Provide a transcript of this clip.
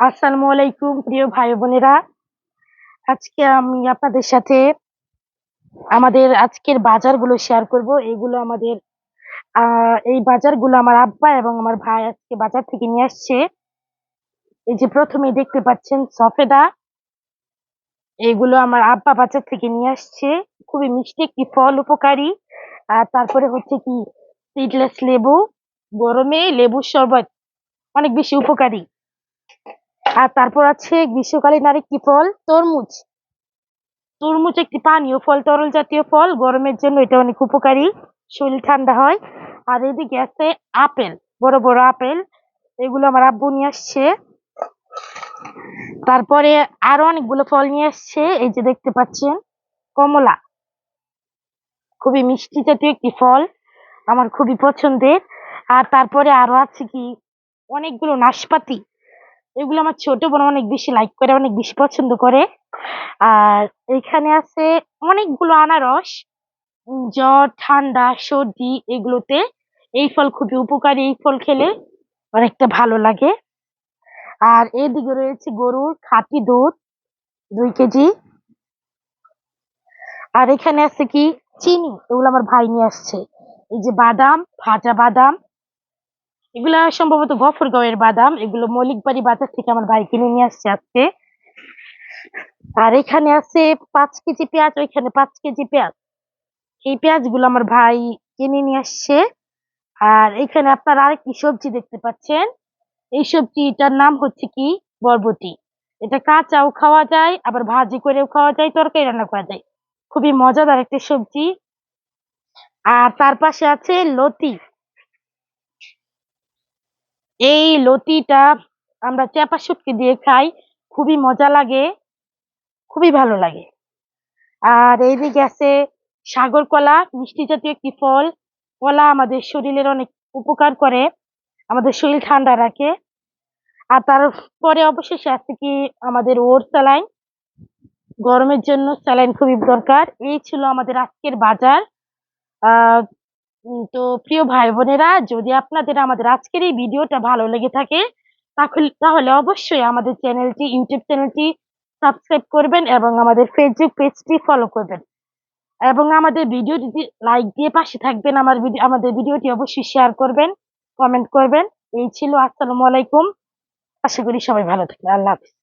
আসসালামু আলাইকুম, প্রিয় ভাই বোনেরা। আজকে আমি আপনাদের সাথে আমাদের আজকের বাজারগুলো শেয়ার করব। এগুলো আমাদের এই বাজারগুলো আমার আব্বা এবং আমার ভাই আজকে বাজার থেকে নিয়ে আসছে। এই যে প্রথমে দেখতে পাচ্ছেন সফেদা। এগুলো আমার আব্বা বাজার থেকে নিয়ে আসছে। খুবই মিষ্টি একটি ফল উপকারী। আর তারপরে হচ্ছে কি সিডলেস লেবু, গরমে লেবুর শরবত অনেক বেশি উপকারী। আর তারপর আছে গ্রীষ্মকালীন আরেকটি ফল? তরমুজ। তরমুজ একটি পানীয় ফল, তরল জাতীয় ফল। গরমের জন্য এটা অনেক উপকারী, শরীর ঠান্ডা হয়। আর এদিকে আছে আপেল, বড় বড় আপেল, এগুলো আমার আব্বু নিয়ে আসছে। তারপরে আরও অনেকগুলো ফল নিয়ে আসছে, এই যে দেখতে পাচ্ছেন, কমলা। খুবই মিষ্টি জাতীয় একটি ফল, আমার খুবই পছন্দের। আর তারপরে আরও আছে কি, অনেকগুলো নাশপাতি। এগুলো আমার ছোট বোন অনেক বেশি লাইক করে, অনেক বেশি পছন্দ করে। আর এখানে আছে অনেকগুলো আনারস জ্বর, ঠান্ডা, সর্দি এগুলোতে। এই ফল খুবই উপকারী, এই ফল খেলে অনেকটা ভালো লাগে। আর এদিকে রয়েছে গরুর খাঁটি দুধ, দুই কেজি। আর এখানে আছে কি? চিনি, এগুলো আমার ভাই নিয়ে আসছে। এই যে বাদাম, ভাজা বাদাম এগুলা সম্ভবত গফরগাঁওয়ের বাদাম, এগুলো মৌলিকবাড়ি বাজার থেকে আমার ভাই কিনে নিয়ে আসছে আজকে। আর এখানে আছে পাঁচ কেজি পেঁয়াজ, ওইখানে পাঁচ কেজি পেঁয়াজ। এই পেঁয়াজগুলো আমার ভাই কিনে নিয়ে আসছে। আর এখানে আপনারা আরেকটি সবজি দেখতে পাচ্ছেন। এই সবজিটার নাম হচ্ছে কি? বরবটি। এটা কাঁচাও খাওয়া যায়, আবার ভাজি করেও খাওয়া যায়, তরকারি রান্না করা যায়। খুবই মজাদার একটা সবজি। আর তার পাশে আছে লতি। এই লতিটা আমরা চাপা শুটকি দিয়ে খাই, খুবই মজা লাগে, খুবই ভালো লাগে। আর এইদিকে আছে সাগর কলা, মিষ্টি জাতীয় একটি ফল। কলা আমাদের শরীরের অনেক উপকার করে, আমাদের শরীর ঠান্ডা রাখে। আর তারপরে অবশেষে আছে কি আমাদের ওর স্যালাইন। গরমের জন্য স্যালাইন খুবই দরকার। এই ছিল আমাদের আজকের বাজার। আহ তো প্রিয় ভাই বোনেরা যদি আপনাদের আমাদের আজকের এই ভিডিওটা ভালো লেগে থাকে, তাহলে অবশ্যই আমাদের চ্যানেলটি, ইউটিউব চ্যানেলটি সাবস্ক্রাইব করবেন এবং আমাদের ফেসবুক পেজটি ফলো করবেন। এবং আমাদের ভিডিওটি লাইক দিয়ে পাশে থাকবেন, আমার ভিডিও আমাদের ভিডিওটি অবশ্যই শেয়ার করবেন কমেন্ট করবেন। এই ছিল, আসসালামু আলাইকুম। আশা করি সবাই ভালো থাকবে আল্লাহ হাফিজ।